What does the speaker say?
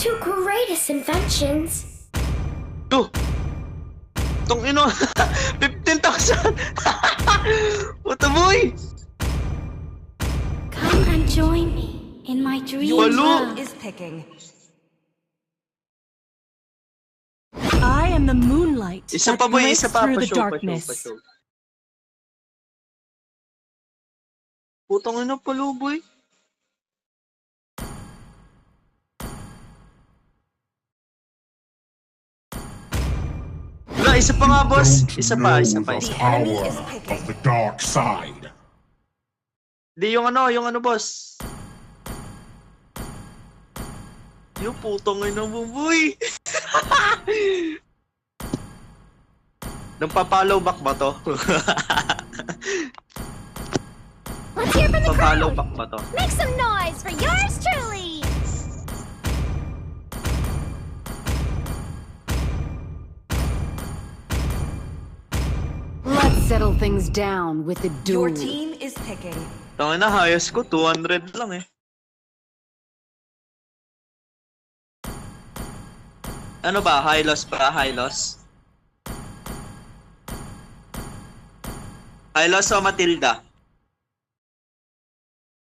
two greatest inventions. Yo! Tong ino! 15,000! What the boy? Come and join me in my dream world. is picking. I am the moonlight Isa that pa boy, breaks isa pa. through Pa the show, pa show, darkness. pa show. Putang ina palo boy. Isa pa nga boss. Don't Isa pa, isa pa, the isa power of the dark side. Di yung ano, yung ano boss. Yung putong ina mo boy. Nang papalaw back ba to? Let's hear from the papalaw crowd. back ba to? Make some noise for yours settle things down with the duel. Your team is picking. Tangin na, highest ko, 200 lang eh. Ano ba? High loss ba? High loss? High loss o Matilda?